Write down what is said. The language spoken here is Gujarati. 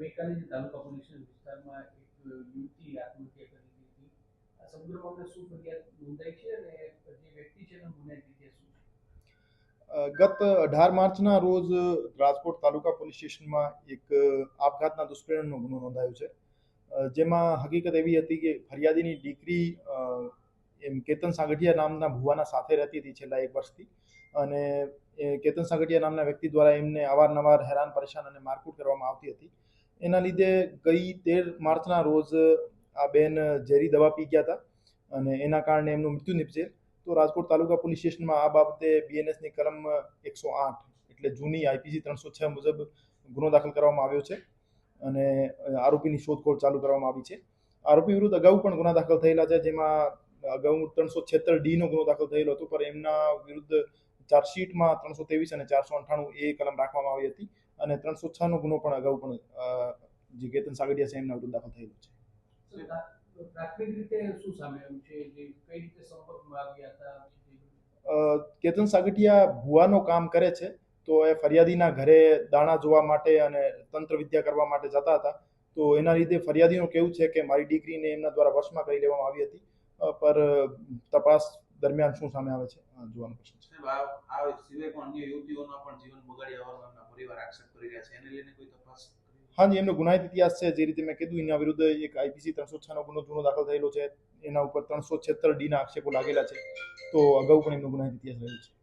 ગઈકાલે તાલુકા પોલીસ વિસ્તારમાં એક યુવતી આત્મહત્યા કરી હતી. આ સમગ્ર મામલે શું ફરિયાદ નોંધાઈ છે અને જે વ્યક્તિ છે એનો ગુનાહિત ઇતિહાસ શું ગત અઢાર માર્ચના રોજ રાજકોટ તાલુકા પોલીસ સ્ટેશનમાં એક આપઘાતના દુષ્પ્રેરણનો ગુનો નોંધાયો છે. જેમાં હકીકત એવી હતી કે ફરિયાદીની દીકરી એમ કેતન સાગઠિયા નામના ભુવાના સાથે રહેતી હતી છેલ્લા એક વર્ષથી. અને કેતન સાગઠિયા નામના વ્યક્તિ દ્વારા એમને અવારનવાર હેરાન, પરેશાન અને મારકૂટ કરવામાં આવતી હતી. એના લીધે ગઈ તેર માર્ચના રોજ આ બેન ઝેરી દવા પી ગયા હતા અને એના કારણે એમનું મૃત્યુ નીપજેલ તો રાજકોટ તાલુકા પોલીસ સ્ટેશનમાં આ બાબતે બીએનએસની કલમ એકસો આઠ એટલે જૂની આઈપીસી ત્રણસો છ મુજબ ગુનો દાખલ કરવામાં આવ્યો છે અને આરોપીની શોધખોળ ચાલુ કરવામાં આવી છે. આરોપી વિરુદ્ધ અગાઉ પણ ગુના દાખલ થયેલા છે, જેમાં અગાઉ ત્રણસો છેતર ડીનો ગુનો દાખલ થયેલો હતો, પણ એમના વિરુદ્ધ ચાર્જશીટમાં ત્રણસો ત્રેવીસ અને ચારસો અઠ્ઠાણું એ કલમ રાખવામાં આવી હતી. અને ત્રણસો છનો ગુનો પણ અગાઉ પણ જે કેતન સાગડિયા છે એમના વિરુદ્ધ દાખલ થયેલો છે. પ્રાથમિક રીતે શું સામે આવ્યું છે? કઈ રીતે સંપર્કમાં આવ્યા હતા? કેતન સાગઠિયા ભુવાનો કામ કરે છે તો એ ફરિયાદીના ઘરે દાણા જોવા માટે અને તંત્ર વિદ્યા કરવા માટે જતા હતા. તો એના લીધે ફરિયાદીનું કેવું છે કે મારી દીકરીને એમના દ્વારા વશમાં કરી લેવામાં આવી હતી. પર તપાસ દરમિયાન શું સામે આવે છે? જોવાનો પ્રશ્ન છે. આ સિવાય પણ અન્ય યુવતીઓના પણ જીવન બગાડી આવવાનો એમના પરિવાર આક્ષેપ કરી રહ્યા છે. એને લઈને કોઈ તપાસ? હાજી એમનો ગુનાહિત ઇતિહાસ છે. જે રીતે મેં કીધું એના વિરુદ્ધ એક આઈપીસી ત્રણસો છનો ગુનો જૂનો દાખલ થયેલો છે. એના ઉપર ત્રણસો છેતર ડીના આક્ષેપો લાગેલા છે. તો અગાઉ પણ એમનો ગુનાહિત ઇતિહાસ રહ્યો છે.